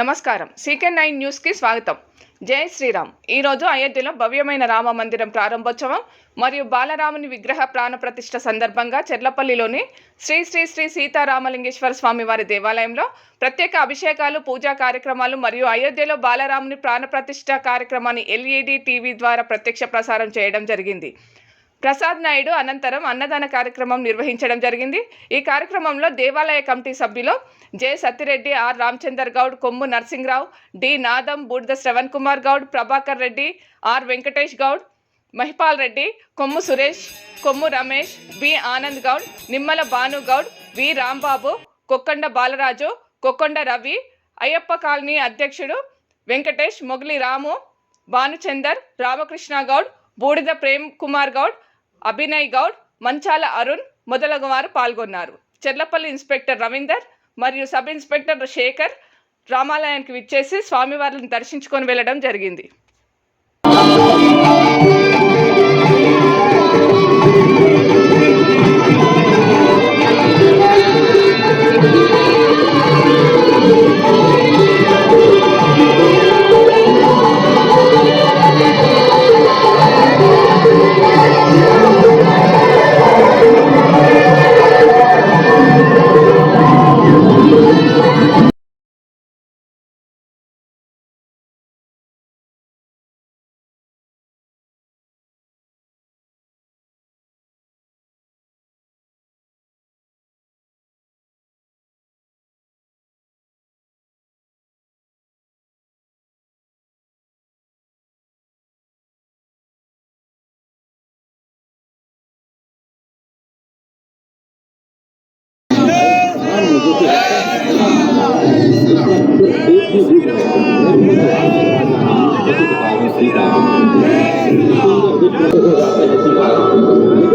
నమస్కారం. CK nine న్యూస్కి స్వాగతం. జై శ్రీరామ్. ఈరోజు అయోధ్యలో భవ్యమైన రామ మందిరం ప్రారంభోత్సవం మరియు బాలరాముని విగ్రహ ప్రాణప్రతిష్ఠ సందర్భంగా చెర్లపల్లిలోని శ్రీ శ్రీ శ్రీ సీతారామలింగేశ్వర స్వామి వారి దేవాలయంలో ప్రత్యేక అభిషేకాలు పూజా కార్యక్రమాలు మరియు అయోధ్యలో బాలరాముని ప్రాణప్రతిష్ఠ కార్యక్రమాన్ని ఎల్ఈడి టీవీ ద్వారా ప్రత్యక్ష ప్రసారం చేయడం జరిగింది. ప్రసాద్ నాయుడు అనంతరం అన్నదాన కార్యక్రమం నిర్వహించడం జరిగింది. ఈ కార్యక్రమంలో దేవాలయ కమిటీ సభ్యులు J Sathireddy R Ramachandar Goud Kommu Narsingrao D Nadam Boodida Shravan Kumar Goud Prabhakar Reddy R Venkatesh Goud Mahipal Reddy Kommu Suresh Kommu Ramesh B Anand Goud Nimmala Bhanu Goud V Rambabu Kokkanda Balaraju Kokkonda Ravi Ayyappa colony అధ్యక్షుడు వెంకటేష్ మొగలి రాము భానుచందర్ రామకృష్ణ గౌడ్ బూడిద ప్రేమ్ కుమార్ గౌడ్ అభినయ్ గౌడ్ మంచాల అరుణ్ మొదలగు వారు పాల్గొన్నారు. Cherlapally inspector Ravinder మరియు sub inspector Shekhar రామాలయానికి విచ్చేసి స్వామివారిని దర్శించుకొని వెళ్ళడం జరిగింది.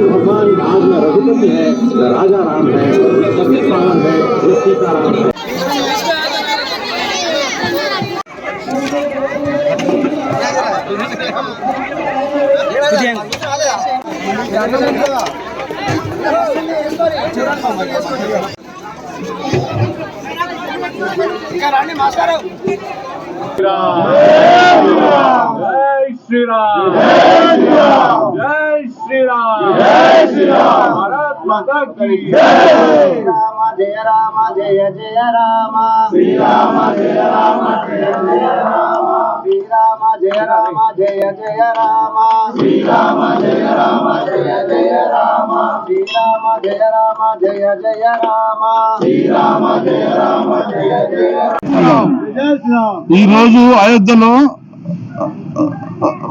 भगवान राम न रघुपति है राजा राम है न सत्य रावण है न सीताराम है Yeah, ఇంకా రాండి మాస్టారు జై శ్రీరామ్ జై శ్రీరామ్. జై శ్రీరామ్. భారత్ మాతా కీ రామ జయ రామ జయ జయ రామ. శ్రీరామ జయ రామ జయ జయ రామ. శ్రీరామ జయ రామ జయ జయ రామ. శ్రీరామ జయ రామ జయ జయ రామ. శ్రీరామ జయ రామ జయ జయ రామ. శ్రీరామ జయ రామ జయ జయ ఈ రోజు అయోధ్యలో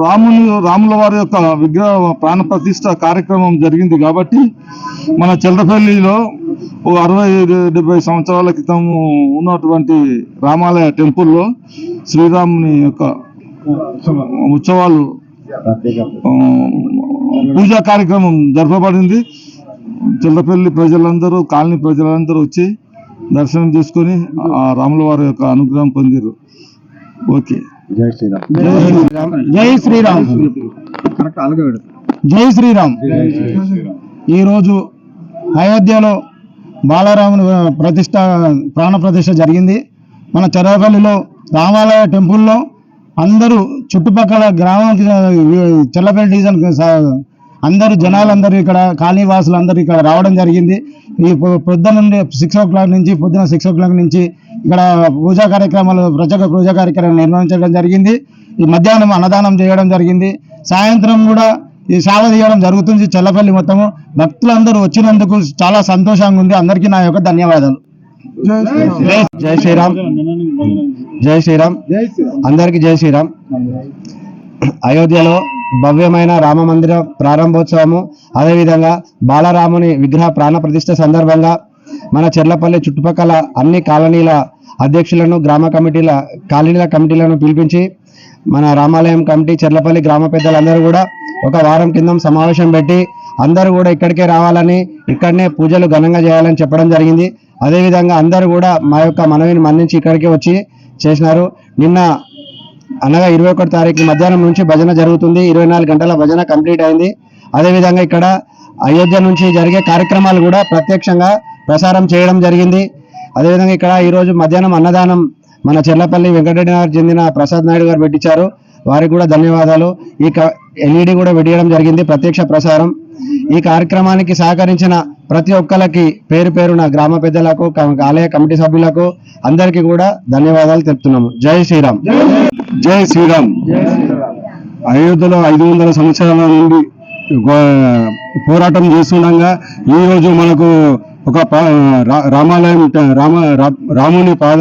రాముని రాముల వారి యొక్క విగ్రహ ప్రాణ ప్రతిష్ట కార్యక్రమం జరిగింది కాబట్టి మన చెల్లపల్లిలో ఓ అరవై డెబ్బై సంవత్సరాల క్రితం ఉన్నటువంటి రామాలయ టెంపుల్లో శ్రీరాముని యొక్క ఉత్సవాలు పూజా కార్యక్రమం జరపబడింది. చెల్లపల్లి ప్రజలందరూ కాలనీ ప్రజలందరూ వచ్చి దర్శనం చేసుకొని ఆ రాముల వారి యొక్క అనుగ్రహం పొందారు. ఓకే. జై శ్రీరామ్. జై శ్రీరామ్. జై శ్రీరామ్. ఈరోజు అయోధ్యలో బాలరాముని ప్రతిష్ట ప్రాణ ప్రతిష్ట జరిగింది. మన చెరపల్లిలో రామాలయ టెంపుల్లో అందరూ చుట్టుపక్కల గ్రామానికి చెల్లపల్లి డివిజన్ అందరూ జనాలందరూ ఇక్కడ కాలనీ వాసులు అందరూ ఇక్కడ రావడం జరిగింది. ఈ పొద్దున నుండి సిక్స్ ఓ క్లాక్ నుంచి పొద్దున సిక్స్ ఓ క్లాక్ నుంచి ఇక్కడ పూజా కార్యక్రమాలు ప్రత్యేక పూజా కార్యక్రమాలు నిర్వహించడం జరిగింది. ఈ మధ్యాహ్నం అన్నదానం చేయడం జరిగింది. సాయంత్రం కూడా ఈ సేవ చేయడం జరుగుతుంది చెల్లపల్లి మొత్తము. భక్తులందరూ వచ్చినందుకు చాలా సంతోషంగా ఉంది. అందరికీ నా యొక్క ధన్యవాదాలు. జై- శ్రీరామ్. జై శ్రీరామ్. అందరికీ జై శ్రీరామ్. అయోధ్యలో భవ్యమైన రామ మందిర ప్రారంభోత్సవము. అదేవిధంగా బాలరాముని విగ్రహ ప్రాణ ప్రతిష్ఠ సందర్భంగా మన చెర్లపల్లి చుట్టుపక్కల అన్ని కాలనీల అధ్యక్షులను గ్రామ కమిటీల కాలనీల కమిటీలను పిలిపించి మన రామాలయం కమిటీ చెర్లపల్లి గ్రామ పెద్దలందరూ కూడా ఒక వారం కింద సమావేశం పెట్టి అందరూ కూడా ఇక్కడికే రావాలని ఇక్కడనే పూజలు ఘనంగా చేయాలని చెప్పడం జరిగింది. అదేవిధంగా అందరూ కూడా మా యొక్క మనవిని మన్నించి ఇక్కడికి వచ్చి చేసినారు. నిన్న అనగా ఇరవై ఒకటి తారీఖు మధ్యాహ్నం నుంచి భజన జరుగుతుంది. ఇరవై నాలుగు గంటల భజన కంప్లీట్ అయింది. అదేవిధంగా ఇక్కడ అయోధ్య నుంచి జరిగే కార్యక్రమాలు కూడా ప్రత్యక్షంగా ప్రసారం చేయడం జరిగింది. అదేవిధంగా ఇక్కడ ఈరోజు మధ్యాహ్నం అన్నదానం మన చెర్లపల్లి వెంకటరెడ్డి నగర్ చెందిన ప్రసాద్ నాయుడు గారు పెట్టించారు. వారికి కూడా ధన్యవాదాలు. ఈ ఎల్ఈడి కూడా వెడియడం జరిగింది. ప్రత్యక్ష ప్రసారం. ఈ కార్యక్రమానికి సహకరించిన ప్రతి ఒక్కరికి పేరు పేరున గ్రామ పెద్దలకు ఆలయ కమిటీ సభ్యులకు అందరికీ కూడా ధన్యవాదాలు తెలుపుతున్నాము. జై శ్రీరామ్. జై శ్రీరామ్. అయోధ్యలో ఐదు వందల సంవత్సరాల నుండి పోరాటం చేస్తుండగా ఈ రోజు మనకు ఒక పా- రా- రామాలయం రామ రాముని పాద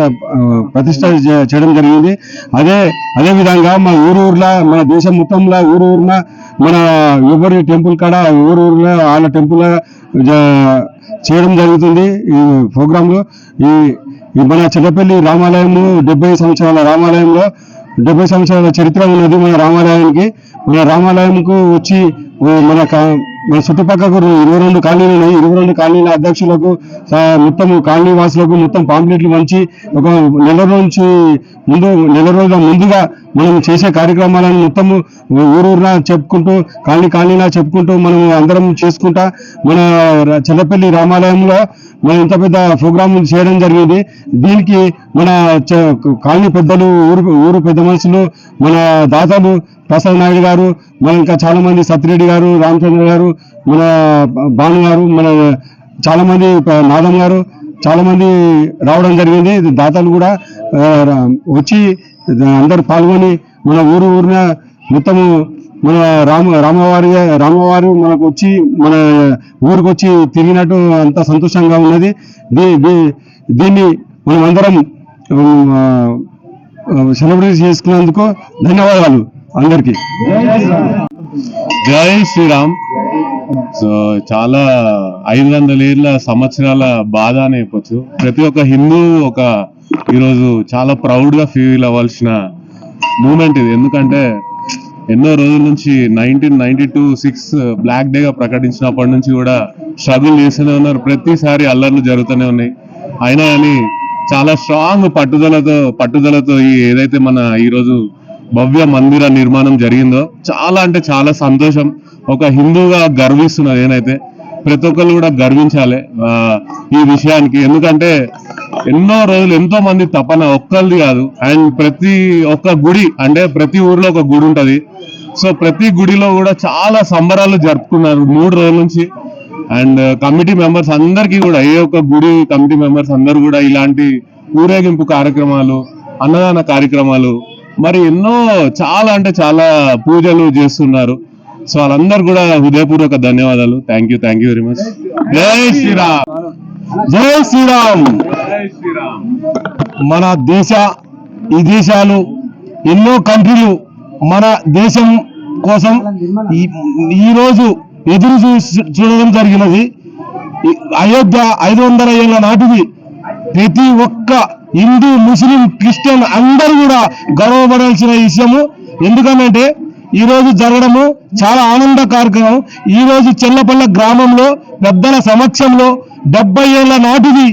ప్రతిష్ట చేయడం జరిగింది. అదే అదే విధంగా మన ఊరు ఊర్లో మన దేశం మొత్తంలో ఊరు మన ఎవరి టెంపుల్ కాడ ఊరు వాళ్ళ టెంపుల్ చేయడం జరుగుతుంది ఈ ప్రోగ్రాంలో. ఈ మన చిన్నపల్లి రామాలయము డెబ్బై సంవత్సరాల రామాలయంలో డెబ్బై సంవత్సరాల చరిత్ర ఉన్నది మన రామాలయానికి. మన రామాలయంకు వచ్చి మన మన చుట్టుపక్కల ఇరవై రెండు కాలనీలు ఉన్నాయి. ఇరవై రెండు కాలనీల అధ్యక్షులకు మొత్తం కాలనీ వాసులకు మొత్తం పాంప్లెట్లు మంచి ఒక నెల నుంచి ముందు నెల రోజుల ముందుగా మనం చేసే కార్యక్రమాలను మొత్తము ఊరూరున చెప్పుకుంటూ కాలనీ కాలనీలా చెప్పుకుంటూ మనం అందరం చేసుకుంటా మన చెల్లపల్లి రామాలయంలో మనం ఇంత పెద్ద ప్రోగ్రామ్ చేయడం జరిగింది. దీనికి మన కాలనీ పెద్దలు ఊరు ఊరు పెద్ద మనుషులు మన దాతలు ప్రసాద్ నాయుడు గారు మన ఇంకా చాలా మంది సత్యరెడ్డి గారు రామచంద్ర గారు మన భాను గారు మన చాలా మంది నాదం గారు చాలా మంది రావడం జరిగింది. దాతలు కూడా వచ్చి అందరు పాల్గొని మన ఊరు ఊరిన మొత్తము మన రామ రామవారి రామవారు మనకు వచ్చి మన ఊరికి వచ్చి తిరిగినట్టు అంత సంతోషంగా ఉన్నది. దీన్ని మనం అందరం సెలబ్రేట్ చేసుకున్నందుకు ధన్యవాదాలు అందరికీ. జై శ్రీరామ్. సో చాలా ఐదు వందల ఏళ్ళ సంవత్సరాల బాధ అని చెప్పొచ్చు. ప్రతి ఒక్క హిందూ ఒక ఈరోజు చాలా ప్రౌడ్గా ఫీల్ అవ్వాల్సిన మూమెంట్ ఇది. ఎందుకంటే ఎన్నో రోజుల నుంచి nineteen ninety two six black day గా ప్రకటించినప్పటి నుంచి కూడా స్ట్రగుల్ చేస్తూనే ఉన్నారు. ప్రతిసారి అల్లర్లు జరుగుతూనే ఉన్నాయి. అయినా కానీ చాలా స్ట్రాంగ్ పట్టుదలతో పట్టుదలతో ఈ ఏదైతే మన ఈరోజు భవ్య మందిర నిర్మాణం జరిగిందో చాలా అంటే చాలా సంతోషం. ఒక హిందూగా గర్విస్తున్నది ఏనైతే ప్రతి ఒక్కరు కూడా గర్వించాలి ఈ విషయానికి. ఎందుకంటే ఎన్నో రోజులు ఎంతో మంది తపన ఒక్కరిది కాదు. అండ్ ప్రతి ఒక్క గుడి అంటే ప్రతి ఊర్లో ఒక గుడి ఉంటది. సో ప్రతి గుడిలో కూడా చాలా సంబరాలు జరుపుకున్నారు మూడు రోజుల నుంచి. అండ్ కమిటీ మెంబర్స్ అందరికీ కూడా ఏ ఒక్క గుడి కమిటీ మెంబర్స్ అందరూ కూడా ఇలాంటి ఊరేగింపు కార్యక్రమాలు అన్నదాన కార్యక్రమాలు మరి ఎన్నో చాలా అంటే చాలా పూజలు చేస్తున్నారు. సో వాళ్ళందరూ కూడా హృదయపూర్వక ధన్యవాదాలు. Thank you thank you very much జై శ్రీరామ్. జై శ్రీరామ్. మన దేశ ఈ దేశాలు ఎన్నో కంట్రీలు మన దేశం కోసం ఈ- రోజు ఎదురు చూడడం జరిగినది. అయోధ్య ఐదు వందల ఏళ్ళ నాటిది. ప్రతి ఒక్క హిందూ ముస్లిం క్రిస్టియన్ అందరూ కూడా గర్వపడాల్సిన విషయము ఎందుకనంటే ఈరోజు జరగడము చాలా ఆనంద కార్యక్రమం ఈరోజు చెల్లపల్ల గ్రామంలో పెద్దల సమక్షంలో డెబ్బై ఏళ్ళ నాటిది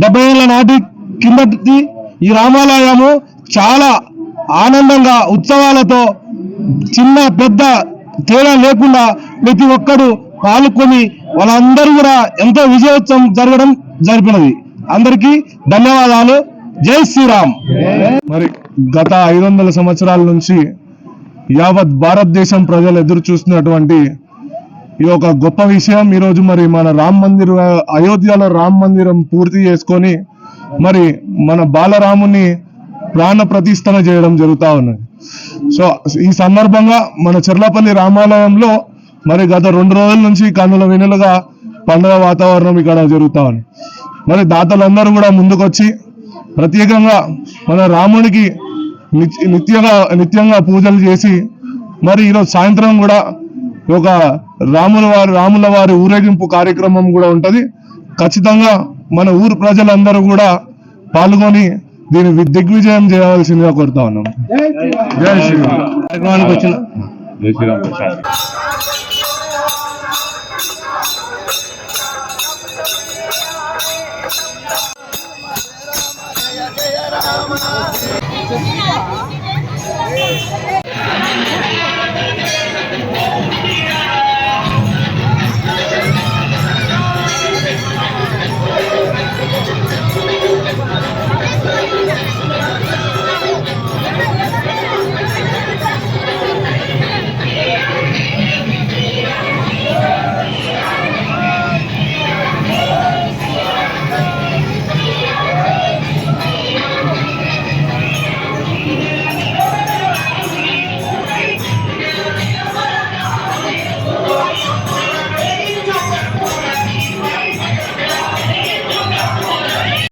డెబ్బై ఏళ్ళ నాటి కిందటి ఈ రామాలయము చాలా ఆనందంగా ఉత్సవాలతో చిన్న పెద్ద తేడా లేకుండా ప్రతి ఒక్కరు పాల్గొని వాళ్ళందరూ కూడా ఎంతో విజయోత్సవం జరగడం జరిపినది. అందరికీ ధన్యవాదాలు. జై శ్రీరామ్. మరి గత ఐదు వందల సంవత్సరాల నుంచి యావత్ భారతదేశం ప్రజలు ఎదురు చూస్తున్నటువంటి ఈ ఒక గొప్ప విషయం. ఈరోజు మరి మన రామ్ మందిర్ అయోధ్యలో రామ్ మందిరం పూర్తి చేసుకొని మరి మన బాలరాముని ప్రాణ ప్రతిష్టన చేయడం జరుగుతూ ఉన్నది. సో ఈ సందర్భంగా మన చెర్లపల్లి రామాలయంలో మరి గత రెండు రోజుల నుంచి కన్నుల వెనులుగా పండుగ వాతావరణం ఇక్కడ జరుగుతూ ఉంది మరి దాతలందరూ కూడా ముందుకొచ్చి ప్రత్యేకంగా మన రామునికి నిత్యగా నిత్యంగా నిత్యంగా పూజలు చేసి మరి ఈరోజు సాయంత్రం కూడా ఒక రాముల వారి రాముల వారి ఊరేగింపు కార్యక్రమం కూడా ఉంటది. ఖచ్చితంగా మన ఊరు ప్రజలందరూ కూడా పాల్గొని దీన్ని వి- దిగ్విజయం చేయవలసిందిగా కోరుతా ఉన్నాం. జై శ్రీరామ్. కార్యక్రమానికి వచ్చిన జై శ్రీరామ్.